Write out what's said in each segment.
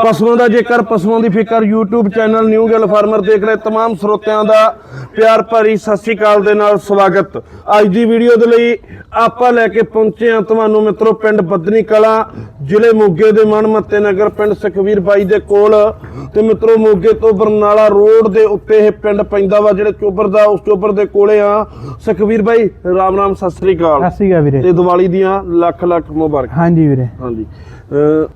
ਪਸ਼ੂਆਂ ਦਾ ਜੇਕਰ ਪਸ਼ੂਆਂ ਦੀ ਫਿਕਰ YouTube channel new Gill farmer ਦੇਖ ਰਹੇ तमाम ਸਰੋਤਿਆਂ ਦਾ ਪਿਆਰ ਭਰੀ ਸਤਿ ਸ੍ਰੀ ਅਕਾਲ ਦੇ ਨਾਲ ਸਵਾਗਤ ਅੱਜ ਦੀ ਵੀਡੀਓ ਦੇ ਲਈ ਆਪਾਂ ਲੈ ਕੇ ਪਹੁੰਚੇ ਹਾਂ ਤੁਹਾਨੂੰ ਮਿੱਤਰੋ ਪਿੰਡ ਬੱਦਨੀ ਕਲਾ ਜ਼ਿਲ੍ਹੇ ਮੋਗੇ ਦੇ ਮਨਮੱਤੇ ਨਗਰ ਪਿੰਡ ਸੁਖਵੀਰ ਬਾਈ ਦੇ ਕੋਲ ਤੇ ਮਿੱਤਰੋ ਮੋਗੇ ਤੋਂ ਬਰਨਾਲਾ ਰੋਡ ਦੇ ਉੱਤੇ ਇਹ ਪਿੰਡ ਪੈਂਦਾ ਵਾ ਜਿਹੜੇ ਚੋਬਰ ਦਾ ਉਸ ਚੋਬਰ ਦੇ ਕੋਲੇ ਆ ਸੁਖਵੀਰ ਬਾਈ ਰਾਮ ਰਾਮ ਸਤਿ ਸ੍ਰੀ ਅਕਾਲ ਸਤਿ ਸ਼੍ਰੀ ਅਕਾਲ ਵੀਰੇ ਤੇ ਦੀਵਾਲੀ ਦੀਆਂ ਲੱਖ ਲੱਖ ਮੁਬਾਰਕ ਹਾਂਜੀ ਵੀਰੇ ਹਾਂਜੀ ਅਹ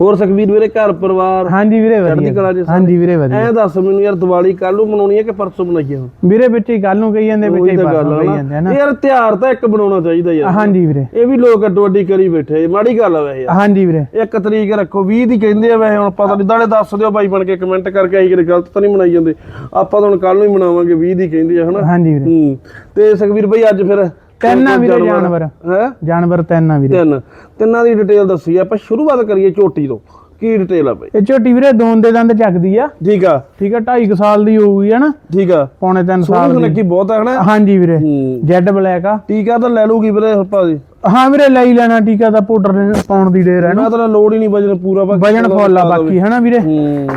ਹੋਰ ਸੁਖਵੀਰ ਵੀਰੇ ਘਰ ਪਰਿਵਾਰ ਹਾਂਜੀ ਵੀਰੇ ਚੜ੍ਹਦੀ ਕਲਾ ਵਧੀਆ ਹਾਂਜੀ ਵੀਰੇ ਵਧੀਆ। ਐ ਦੱਸ ਮੈਨੂੰ ਯਾਰ ਦੀਵਾਲੀ ਕੱਲ ਨੂੰ ਮਨਾਉਣੀ ਹੈ ਕਿ ਪਰਸੋਂ ਹੁਣ? ਵੀਰੇ ਵਿੱਚ ਹੀ ਕੱਲ ਨੂੰ ਕਹੀ ਜਾਂਦੇ ਵਿੱਚ ਉਹੀ ਹੀ ਤਾਂ ਗੱਲ ਪਰਸੋਂ ਆ ਕਹੀ ਨਾ। ਜਾਂਦੇ ਹਨਾ ਯਾਰ ਤਿਉਹਾਰ ਤਾਂ ਇੱਕ ਬਣਾਉਣਾ ਚਾਹੀਦਾ ਯਾਰ। ਹਾਂਜੀ ਵੀਰੇ। ਇਹ ਵੀ ਲੋਕ ਅੱਡੋ ਅੱਡੀ ਕਰੀ ਬੈਠੇ ਮਾੜੀ ਗੱਲ ਆ ਵੈਸੇ ਯਾਰ। ਹਾਂਜੀ ਵੀਰੇ। ਇੱਕ ਤਰੀਕ ਰੱਖੋ 20 ਦੀ ਕਹਿੰਦੇ ਆ ਵੈਸੇ ਹੁਣ ਪਤਾ ਨਹੀਂ ਦਾਲੇ ਦੱਸ ਦਿਓ ਬਾਈ ਬਣ ਕੇ ਕਮੈਂਟ ਕਰਕੇ ਆਈ ਕਿਤੇ ਗਲਤ ਤਾਂ ਨਹੀਂ ਮਨਾਈ ਜਾਂਦੇ। ਆਪਾਂ ਤਾਂ ਹੁਣ ਕੱਲ ਨੂੰ ਹੀ ਮਨਾਵਾਂਗੇ 20 ਦੀ ਕਹਿੰਦੇ ਆ ਹਨਾ? ਹਾਂਜੀ ਵੀਰੇ। ਹੂੰ। ਤੇ ਸੁਖਵੀਰ ਬਾਈ ਅੱਜ ਫਿਰ ਤਿੰਨ ਆ ਵੀਰੇ ਜਾਨਵਰ। ਹੈ? ਜਾਨਵਰ ਤਿੰਨ ਆ ਵੀਰੇ। ਤਿੰਨ। ਤਿੰਨਾਂ ਦੀ ਡਿਟੇਲ ਦੱਸੀ ਆਪਾਂ ਸ਼ੁਰੂਆਤ ਕਰੀਏ ਝੋਟੀ ਤੋਂ। ਕੀ ਡਿਟੇਲ ਆ ਬਾਈ? ਇਹ ਝੋਟੀ ਵੀਰੇ ਦੋਨ ਦੇ ਦੰਦ ਚੱਕਦੀ ਆ। ਠੀਕ ਆ। ਠੀਕ ਆ 2.5 ਸਾਲ ਦੀ ਹੋਊਗੀ ਹਨਾ ਠੀਕ ਆ। ਪੌਣੇ 3 ਸੋਹਣੀ ਸਾਲ ਦੀ। ਸੁਨੱਖੀ ਬਹੁਤ ਹੈ ਹਨਾ ਹਾਂਜੀ ਵੀਰੇ। ਜੈਡ ਬਲੈਕ ਆ। ਟੀਕਾ ਤਾਂ ਲੈ ਲੂਗੀ ਵੀਰੇ ਭਾਜੀ। ਹਾਂ ਵੀਰੇ ਲੈ ਹੀ ਲੈਣਾ। ਟੀਕਾ ਦਾ ਪਾਊਡਰ ਪਾਉਣ ਦੀ ਢੇਰ ਹੈ ਨਾ। ਤਾਂ ਲੋੜ ਹੀ ਨਹੀਂ ਵਜਨ ਪੂਰਾ ਵਜਨ ਫੁੱਲ ਆ ਬਾਕੀ ਹਨਾ ਵੀਰੇ? ਹੂੰ।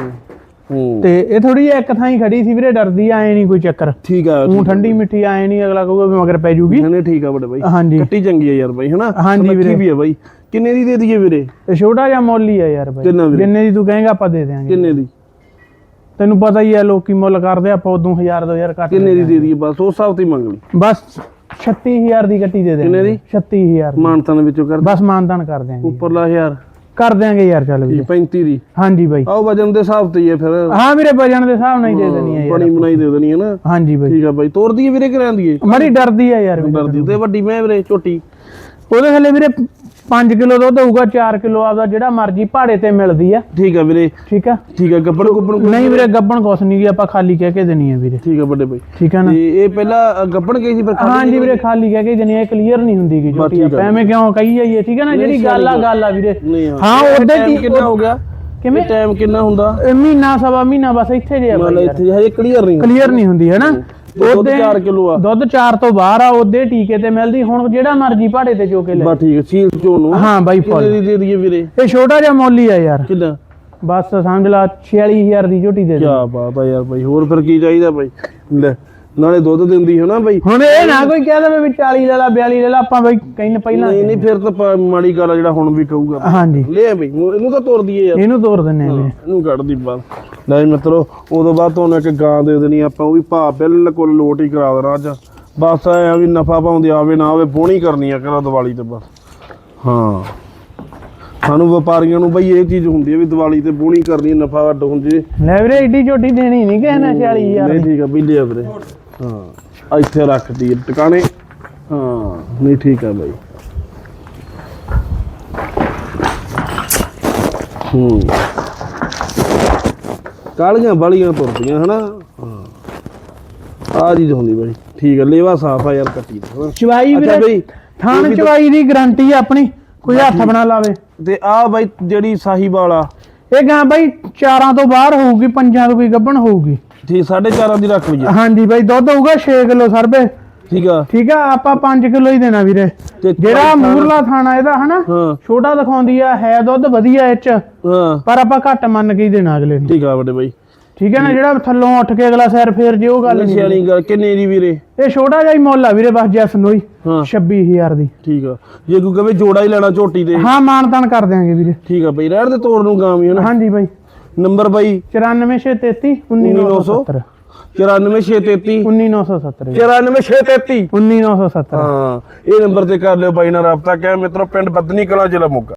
ਤੇ ਇਹ ਥੋੜੀ ਜਿਹੀ ਇੱਕ ਥਾਂ ਹੀ ਖੜੀ ਸੀ ਵੀਰੇ ਡਰਦੀ ਆਏ ਨਹੀਂ ਕੋਈ ਚੱਕਰ। ਠੀਕ ਆ ਉਹ ਠੰਡੀ ਮਿੱਠੀ ਆਏ ਨਹੀਂ ਅਗਲਾ ਕਹੂਗਾ ਵੀ ਮਗਰ ਪੈ ਜੂਗੀ। ਨਹੀਂ ਠੀਕ ਆ ਬੜੇ ਬਾਈ। ਹਾਂਜੀ। ਕੱਟੀ ਚੰਗੀ ਆ ਯਾਰ ਬਾਈ ਹਨਾ? ਹਾਂਜੀ ਵੀਰੇ। ਵੀ ਆ ਬਾਈ। ਕਿੰਨੇ ਦੀ ਦੇ ਦਈਏ ਵੀਰੇ? ਤੇ ਛੋਟਾ ਜਿਹਾ ਮੁੱਲ ਹੀ ਆ ਯਾਰ ਬਾਈ? ਜਿੰਨੇ ਦੀ ਤੂੰ ਕਹੇਗਾ ਆਪਾਂ ਦੇ ਦਿਆਂਗੇ। ਕਿੰਨੇ ਦੀ? ਤੈਨੂੰ ਪਤਾ ਹੀ ਆ ਲੋਕੀ ਮੁੱਲ ਕਰਦੇ ਆ, ਆਪਾਂ ਉਦੋਂ 1000 2000 ਘੱਟ ਕਿੰਨੇ ਦੀ ਦੇ ਦਈਏ? ਬਸ ਉਸ ਹਿਸਾਬ ਤੇ ਮੰਗ ਲਈ। ਬਸ 36000 ਦੀ ਗੱਟੀ ਦੇ ਦੇ ਕਿੰਨੇ ਦੀ? 36000 ਮਾਨਤਾਂ ਦੇ। ਵਿੱਚੋਂ ਕਰ ਬਸ ਮਾਨਦਾਨ ਕਰ ਦਿਆਂਗੇ। ਉੱਪਰਲਾ 1000 ਕਰ ਦਿਆਂਗੇ ਯਾਰ ਚੱਲ ਵੀਰੇ। 35 ਦੀ? ਹਾਂਜੀ ਬਾਈ। ਆਓ ਵਜਨ ਦੇ ਹਿਸਾਬ ਤੇ ਹੀ ਆ ਫਿਰ। ਹਾਂ ਵੀਰੇ ਵਜਨ ਦੇ ਹਿਸਾਬ ਨਾਲ ਹੀ ਦੇ ਦੇਣੀ ਆ ਯਾਰ ਬਣੀ ਬਣਾਈ ਦੇ ਦੇਣੀ ਹੈ ਨਾ। ਹਾਂਜੀ ਬਾਈ। ਠੀਕ ਆ ਬਾਈ। ਤੋਰ ਦਈਏ ਵੀਰੇ ਕਿ ਰਹਿਣ ਦਈਏ ਮਰੀ ਡਰਦੀ ਆ ਯਾਰ ਵੀਰੇ ਡਰਦੀ ਤੇ ਵੱਡੀ ਮੈਂ ਵੀਰੇ ਝੋਟੀ ਉਹਦੇ ਥੱਲੇ ਵੀਰੇ 5 ਕਿਲੋ ਦੁੱਧ ਹੋਊਗਾ 4 ਕਿਲੋ ਆਪਦਾ ਜਿਹੜਾ ਮਰਜ਼ੀ ਪਹਾੜੇ ਤੇ ਮਿਲਦੀ ਆ। ਠੀਕ ਆ ਵੀਰੇ। ਠੀਕ ਆ? ਠੀਕ ਆ ਗੱਬੜ ਗੁੱਬੜ ਨਹੀਂ ਵੀਰੇ ਗੱਬਣ ਕੁਛ ਨਹੀਂ ਗੀ ਆਪਾਂ ਖਾਲੀ ਕਹਿ ਕੇ ਦੇਣੀ ਆ ਵੀਰੇ। ਠੀਕ ਆ ਵੱਡੇ ਬਾਈ ਠੀਕ ਆ ਨਾ? ਤੇ ਇਹ ਪਹਿਲਾਂ ਗੱਬੜ ਗਈ ਸੀ ਫਿਰ ਖਾਲੀ ਹਾਂਜੀ ਵੀਰੇ ਖਾਲੀ ਕਹਿ ਕੇ ਦੇਣੀ ਆ ਕਲੀਅਰ ਨਹੀਂ ਹੁੰਦੀ ਗੀ ਠੀਕ ਆ। ਐਵੇਂ ਕਿਉਂ ਕਹੀ ਜਾਈਏ ਠੀਕ ਆ ਨਾ ਜਿਹੜੀ ਗੱਲ ਆ ਗੱਲ। ਆ ਵੀਰੇ। ਹਾਂ ਉਹਦੇ ਕੀ ਕਿੰਨਾ ਹੋ ਗਿਆ? ਕਿਵੇਂ? ਟਾਈਮ ਕਿੰਨਾ ਹੁੰਦਾ? ਇਹ ਮਹੀਨਾ ਸਵਾ ਮਹੀਨਾ ਬਸ ਇੱਥੇ ਜੇ ਆ ਮਤਲਬ ਇੱਥੇ ਹਜੇ ਕਲੀਅਰ ਨਹੀਂ ਕਲੀਅਰ ਨਹੀਂ ਹੁੰਦੀ ਹੈ ਨਾ? ਦੁੱਧ ਉਹਦੇ 4 ਕਿਲੋ ਆ। ਦੁੱਧ 4 ਤੋਂ ਬਾਹਰ ਆ ਉਹਦੇ ਟੀਕੇ ਤੇ ਮਿਲਦੀ। ਹੁਣ ਜਿਹੜਾ ਮਰਜ਼ੀ ਪਹਾੜੇ ਤੇ ਚੋ ਕੇ ਲੈ। ਠੀਕ ਹੈ ਸੀਲ ਚੋਂ ਨੂੰ। ਹਾਂ ਬਾਈ ਫੁੱਲ। ਦੀ ਦੇ ਦਈਏ ਵੀਰੇ? ਇਹ ਛੋਟਾ ਜਿਹਾ ਮੁੱਲ ਆ ਯਾਰ। ਕਿੰਨਾ? ਬਸ ਸਮਝ ਲਾ 46000 ਦੀ ਝੋਟੀ ਦੇ ਕੀ ਦੇ ਬਾਤ ਆ ਯਾਰ ਬਾਈ ਹੋਰ ਫਿਰ ਕੀ ਚਾਹੀਦਾ ਬਾਈ? ਲੈ ਨਾਲੇ ਦੁੱਧ ਦਿੰਦੀ ਹੈ ਨਾ ਬਾਈ। ਹੁਣ ਇਹ ਨਾ ਕੋਈ ਕਹਿ ਦੇਵੇ ਵੀ 40 ਲੈ ਲਾ 42 ਲੈ ਲਾ ਆਪਾਂ ਬਈ ਕਹਿੰਨੇ ਪਹਿਲਾਂ ਨਹੀਂ ਨਹੀਂ ਫਿਰ ਤਾਂ ਮਾੜੀ ਗੱਲ ਆ ਜਿਹੜਾ ਹੁਣ ਵੀ ਕਹੂਗਾ ਹਾਂਜੀ। ਲੈ ਬਈ ਇਹਨੂੰ ਤਾਂ ਤੋੜ ਦਈਏ ਯਾਰ। ਇਹਨੂੰ ਤੋੜ ਦਿੰਨੇ ਆ ਇਹਨੂੰ ਕੱਢ ਦੀ ਬਾਤ ਲੈ ਜੀ ਮਿੱਤਰੋ ਉਦੋਂ ਬਾਅਦ ਤੁਹਾਨੂੰ ਇੱਕ ਗਾਂ ਦੇ ਦੇਣੀ ਆਪਾਂ ਉਹ ਵੀ ਭਾਅ ਬਿਲਕੁਲ ਲੋਟ ਹੀ ਕਰਾ ਦੇਣਾ ਅੱਜ। ਬਸ ਐ ਆ ਵੀ ਨਫਾ ਪਾਉਂਦੇ ਆਵੇ ਨਾ ਆਵੇ ਬੋਣੀ ਕਰਨੀ ਆ ਕਰਾ ਦੀਵਾਲੀ ਤੇ ਬਸ। ਹਾਂ। ਸਾਨੂੰ ਵਪਾਰੀਆਂ ਨੂੰ ਬਈ ਇਹ ਚੀਜ਼ ਹੁੰਦੀ ਹੈ ਵੀ ਦੀਵਾਲੀ ਤੇ ਬੋਣੀ ਕਰਨੀ ਨਫਾ ਅੱਡ ਹੁੰਦੀ। ਲੈ ਵੀਰੇ ਏਡੀ ਝੋਟੀ ਦੇਣੀ ਨਹੀਂ ਕਿਸੇ ਨੇ 46000 ਨਹੀਂ ਠੀਕ ਆ ਬਈ ਲਿਆ ਵੀਰੇ। ਹਾਂ। ਇੱਥੇ ਰੱਖਦੀ ਹੈ ਟਿਕਾਣੇ। ਹਾਂ ਨਹੀਂ ਠੀਕ ਆ ਬਾਈ। ਹੂੰ। ਕਾਲੀਆਂ ਬਾਲੀਆਂ ਤੁਰਦੀਆਂ ਹਨਾ? ਹਾਂ। ਆ ਜੀ ਹੁੰਦੀ ਬਾਈ। ਠੀਕ ਆ ਲੇਵਾ ਸਾਫ਼ ਆ ਯਾਰ ਕੱਟੀ ਦਾ ਹਨਾ? ਚਵਾਈ ਅੱਛਾ ਵੀਰੇ ਬਈ ਥਾਣ ਚਵਾਈ ਦੀ ਗਾਰੰਟੀ ਆ ਆਪਣੀ। ਕੋਈ ਹੱਥ ਬਣਾ ਲਾਵੇ। ਤੇ ਆ ਬਾਈ ਜਿਹੜੀ ਸਾਹੀਵਾਲ ਆ ਇਹ ਗਾਂ ਬਾਈ ਚਾਰਾਂ ਤੋਂ ਬਾਹਰ ਹੋਊਗੀ ਪੰਜਾਂ ਤੋਂ ਕੋਈ ਗੱਭਣ ਹੋਊਗੀ। ਠੀਕ ਸਾਢੇ ਚਾਰਾਂ ਦੀ ਰੱਖ ਲਈਏ। ਹਾਂਜੀ ਬਾਈ ਦੁੱਧ ਹੋਊਗਾ 6 ਕਿਲੋ ਸਰਬੇ। ਠੀਕ ਆ। ਠੀਕ ਆ ਆਪਾਂ 5 ਕਿਲੋ ਹੀ ਦੇਣਾ ਵੀਰੇ। ਜਿਹੜਾ ਮੂਰਲਾ ਥਾਣਾ ਇਹਦਾ ਹਨਾ? ਛੋਟਾ ਦਿਖਾਉਂਦੀ ਆ ਹੈ ਦੁੱਧ ਵਧੀਆ ਇਹ ਚ। ਪਰ ਆਪਾਂ ਘੱਟ ਮੰਨ ਕੇ ਹੀ ਦੇਣਾ ਅਗਲੇ ਨੂੰ। ਠੀਕ ਆ ਵੱਡੇ ਬਾਈ। ਠੀਕ ਹੈ ਨਾ ਜਿਹੜਾ ਥੱਲੋਂ ਉੱਠ ਕੇ ਅਗਲਾ ਸਿਰ ਫੇਰ ਜੇ ਉਹ ਗੱਲ ਨਹੀਂ ਵਾਲੀ ਗੱਲ ਕਿੰਨੇ ਦੀ ਵੀਰੇ? ਇਹ ਛੋਟਾ ਜਿਹਾ ਹੀ ਮੁੱਲ ਆ ਵੀਰੇ ਬਸ ਜੈਸ ਨੋਈ ਹਾਂ 26000 ਦੀ। ਠੀਕ ਆ। ਜੇ ਕੋਈ ਕਵੇ ਜੋੜਾ ਹੀ ਲੈਣਾ ਝੋਟੀ ਤੇ। ਹਾਂ ਮਾਨਤਾਨ ਕਰ ਦਿਆਂਗੇ ਵੀਰੇ। ਠੀਕ ਆ ਬਈ ਰਹਿਣ ਦੇ ਤੋੜ ਨੂੰ ਗਾਂ ਵੀ ਹਨਾ। ਹਾਂਜੀ ਬਾਈ। ਨੰਬਰ ਬਾਈ? 94633 19970 94633 19970 94633 19970 ਹਾਂ ਇਹ ਨੰਬਰ ਤੇ ਕਰ ਲਿਓ ਬਾਈ ਨਾਲ ਰਾਬਤਾ। ਕਹਿ ਮਿੱਤਰੋ ਪਿੰਡ ਬੱਦਨੀ ਕਲਾ ਜ਼ਿਲ੍ਹਾ ਮੋਗਾ।